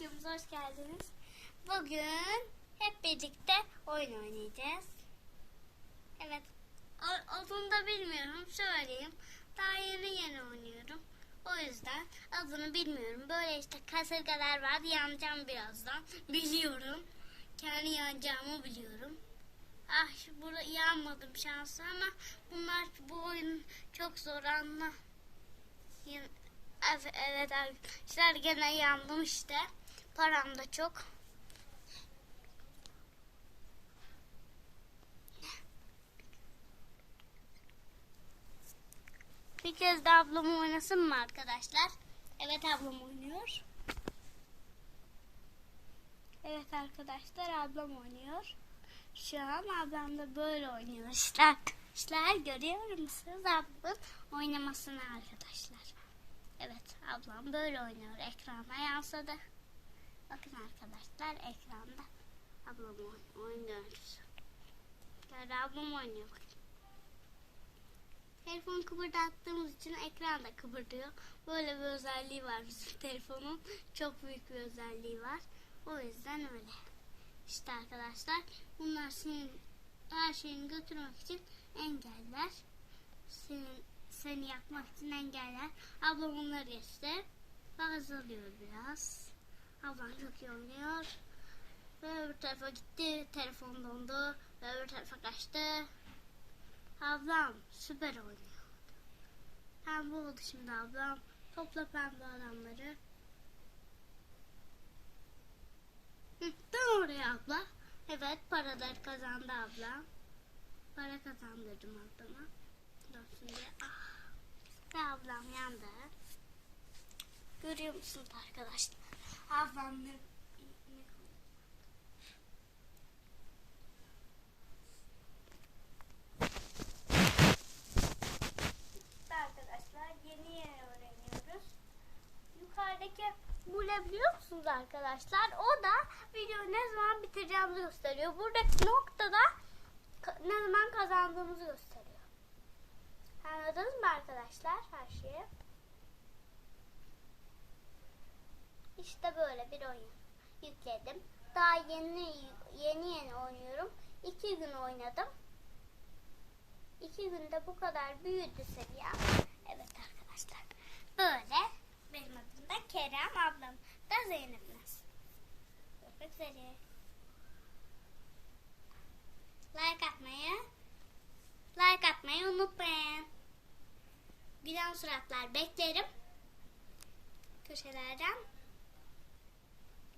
videomuza hoş geldiniz. Bugün hep birlikte oyun oynayacağız. Evet. Adını da bilmiyorum. Söyleyeyim. Daha yeni yeni oynuyorum. O yüzden adını bilmiyorum. Böyle işte kasırgalar var. Yanacağım birazdan. Biliyorum. Kendi yanacağımı biliyorum. Ah burada yanmadım şansı ama bunlar bu oyun çok zor anla. Evet, evet arkadaşlar gene yandım işte. Param da çok. Bir kez de ablam oynasın mı arkadaşlar? Evet ablam oynuyor. Evet arkadaşlar ablam oynuyor. Şu an ablam da böyle oynuyor işte arkadaşlar. Görüyor musunuz ablamın oynamasını arkadaşlar. Evet ablam böyle oynuyor. Ekrana yansıdı. Bakın arkadaşlar ekranda ablam oyn- oynuyoruz. Yani ablam oynuyor. bakın. Telefonu kıpırdattığımız için ekran da kıpırdıyor. Böyle bir özelliği var bizim telefonun. Çok büyük bir özelliği var. O yüzden öyle. İşte arkadaşlar bunlar senin her şeyini götürmek için engeller. Senin, seni yakmak için engeller. Ablam onları geçti. Fazlalıyor biraz. Ablam çok iyi oynuyor. Ve öbür tarafa gitti. Telefon dondu. Ve öbür tarafa kaçtı. Ablam süper oynuyor. Pembe oldu şimdi ablam. Topla pembe adamları. Dön oraya abla. Evet paraları kazandı abla. Para kazandırdım ablama. Dönsün diye. Ah. Ve ablam yandı. Görüyor musunuz arkadaşlar? Ne arkadaşlar yeni yeni öğreniyoruz. Yukarıdaki bu ne biliyor musunuz arkadaşlar? O da videoyu ne zaman bitireceğimizi gösteriyor. Buradaki noktada ne zaman kazandığımızı gösteriyor. Anladınız mı arkadaşlar her şeyi? İşte böyle bir oyun yükledim. Daha yeni yeni yeni oynuyorum. İki gün oynadım. İki günde bu kadar büyüdü seviyem. Evet arkadaşlar. Böyle benim adım da Kerem ablam da Zeynep Naz. Görüşmek üzere. Like atmayı like atmayı unutmayın. Gülen suratlar beklerim. Köşelerden.